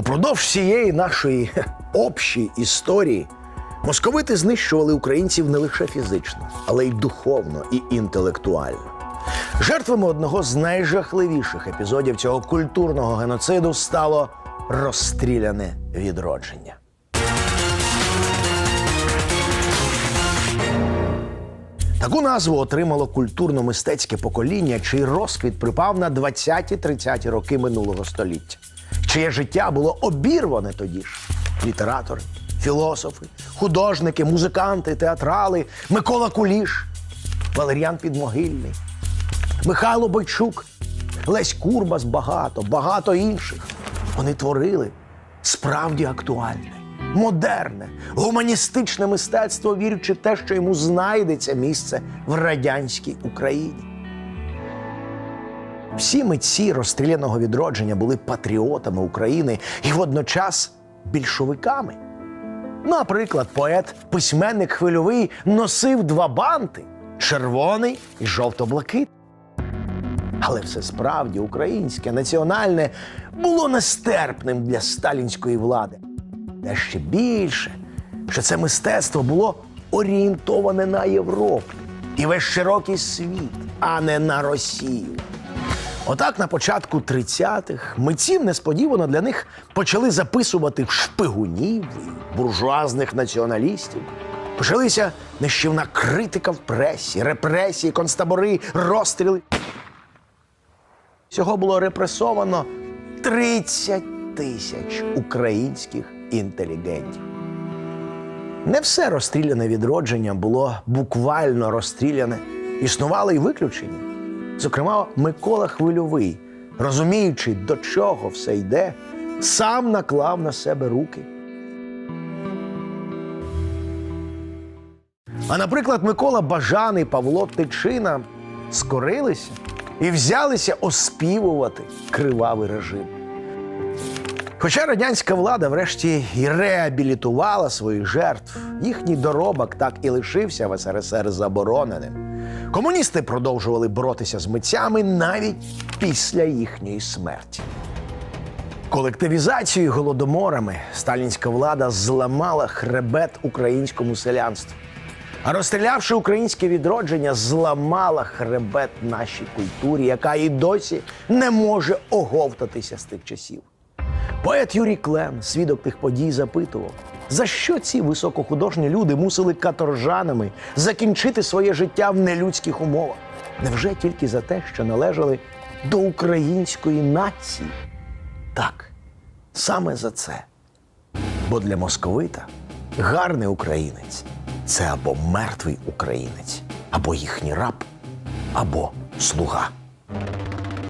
Упродовж всієї нашої общої історії московити знищували українців не лише фізично, але й духовно і інтелектуально. Жертвами одного з найжахливіших епізодів цього культурного геноциду стало розстріляне відродження. Таку назву отримало культурно-мистецьке покоління, чий розквіт припав на 20-30 роки минулого століття, чиє життя було обірване тоді ж. Літератори, філософи, художники, музиканти, театрали, Микола Куліш, Валеріан Підмогильний, Михайло Бойчук, Лесь Курбас багато, багато інших. Вони творили справді актуальне, модерне, гуманістичне мистецтво, вірячи в те, що йому знайдеться місце в радянській Україні. Всі митці розстріляного відродження були патріотами України і водночас більшовиками. Наприклад, поет, письменник хвильовий носив два банти червоний і жовто-блакитний. Але все справді українське, національне було нестерпним для сталінської влади. Та ще більше, що це мистецтво було орієнтоване на Європу і весь широкий світ, а не на Росію. Отак на початку 30-х митців несподівано для них почали записувати шпигунів буржуазних націоналістів. Почалися нищівна критика в пресі, репресії, концтабори, розстріли. Всього було репресовано 30 тисяч українських інтелігентів. Не все розстріляне відродження було буквально розстріляне. Існували й виключення. Зокрема, Микола Хвильовий, розуміючи, до чого все йде, сам наклав на себе руки. А наприклад, Микола Бажаний, Павло Тичина скорилися і взялися оспівувати кривавий режим. Хоча радянська влада врешті і реабілітувала своїх жертв, їхній доробок так і лишився в СРСР забороненим. Комуністи продовжували боротися з митцями навіть після їхньої смерті. Колективізацією голодоморами сталінська влада зламала хребет українському селянству. А розстрілявши українське відродження, зламала хребет нашій культурі, яка і досі не може оговтатися з тих часів. Поет Юрій Клем, свідок тих подій, запитував, за що ці високохудожні люди мусили каторжанами закінчити своє життя в нелюдських умовах? Невже тільки за те, що належали до української нації? Так, саме за це. Бо для московита гарний українець це або мертвий українець, або їхній раб, або слуга.